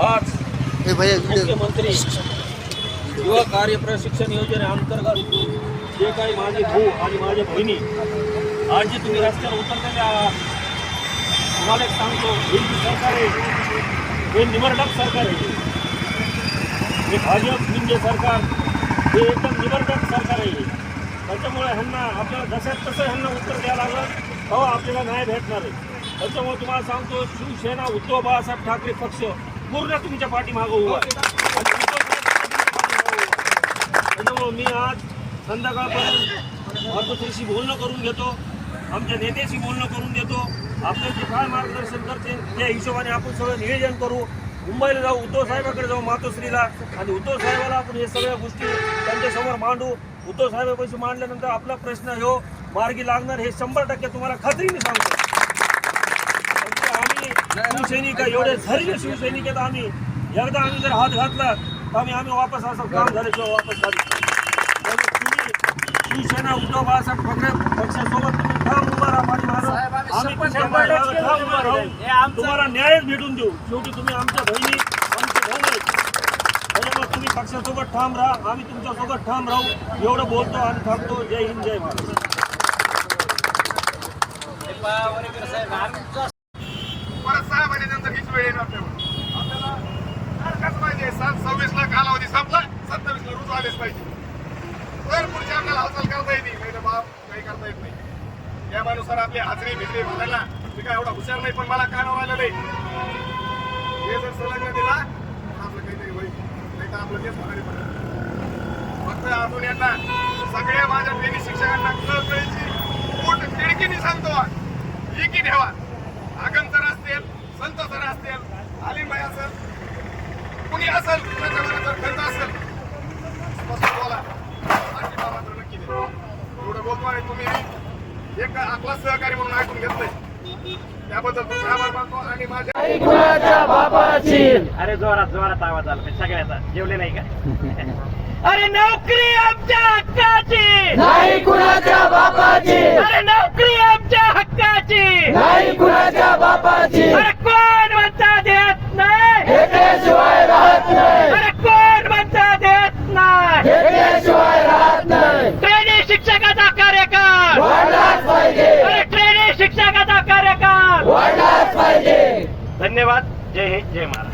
आज मुख्यमंत्री युवा कार्य प्रशिक्षण योजनेअंतर्गत जे काही माझे भाऊ आणि माझ्या बहिणी आज जे तुम्ही रस्त्यावर उतरलेले आहात. तुम्हाला एक सांगतो हे जे सरकार आहे. हे निवडक सरकार आहे. हे भाजप म्हणजे सरकार हे एकदम निवडक सरकार आहे. त्याच्यामुळे ह्यांना आपल्याला जशात तसं ह्यांना उत्तर द्यायला लागलं तेव्हा आपल्याला न्याय भेटणार आहे. त्याच्यामुळे तुम्हाला सांगतो शिवसेना उद्धव बाळासाहेब ठाकरे पक्ष पूर्ण तुमच्या पाठीमागं उभा मी आज संध्याकाळपर्यंत मातोश्रीशी बोलणं करून घेतो. आमच्या नेत्याशी बोलणं करून देतो. आपले जे काय मार्गदर्शन करते त्या हिशोबाने आपण सगळं नियोजन करू. मुंबईला जाऊ उद्धव साहेबाकडे जाऊ मातोश्रीला. आणि उद्धव साहेबाला आपण हे सगळ्या गोष्टी त्यांच्यासमोर मांडू. उद्धव साहेबापाशी मांडल्यानंतर आपला प्रश्न ह्यो मार्गी लागणार हे शंभर टक्के तुम्हाला खात्रीने सांगतो. शिवसैनिक एवढे झरीले शिवसैनिक आहेत आम्ही. एकदा आम्ही जर हात घातला तर आम्ही आम्ही वापस असं काम झाल्याशिवाय वापस काढू म्हणजे तुम्ही शिवसेना उद्धव बाळासाहेब ठाकरे पक्षासोबत तुम्ही ठाम उभा राहा तुम्हाला न्यायच भेटून देऊ. शेवटी तुम्ही आमच्या बहिणी आमचे भाऊ त्याच्यामुळे तुम्ही पक्षासोबत ठाम राहा आम्ही तुमच्यासोबत ठाम राहू. एवढं बोलतो आणि थांबतो. जय हिंद जय महाराष्ट्र. पाहिजे. तर पुढच्या आपल्याला हालचाल करता येते नाही. तर बाप काही करता येत नाही. यानुसार आपली हाजरी भिजरी भरायला मी काय एवढा हुशार नाही पण मला कानावर आलं नाही. हे जर संलग्न दिला तर आपलं काहीतरी होईल. नाही तर आपलं तेच होणारी पडलं. फक्त अजून यांना सगळ्या माझ्या प्रेमी शिक्षकांना कळकळीची पोट तिडकीने सांगतो. एकी ठेवा. आगम एक आपला सहकारी म्हणून ऐकून घेतलंय. त्याबद्दल तुमचे आभार मानतो आणि माझ्या अरे जोरात जोरात आवाज आला. सगळ्याचा जेवले नाही का? अरे नोकरी आमच्या हक्काची. नाही कुणाच्या बापाची. अरे नोकरी आमच्या हक्काची नाही कुणाच्या बापाची अरे कोण म्हणता देत नाही घेतल्याशिवाय राहत नाही अरे कोण म्हणता देत नाही घेतल्याशिवाय राहत नाही ट्रेनिंग शिक्षकाचा कार्यकाळ वाढलाच पाहिजे अरे ट्रेनिंग शिक्षकाचा कार्यकाळ वाढलाच पाहिजे धन्यवाद. जय हिंद जय महाराज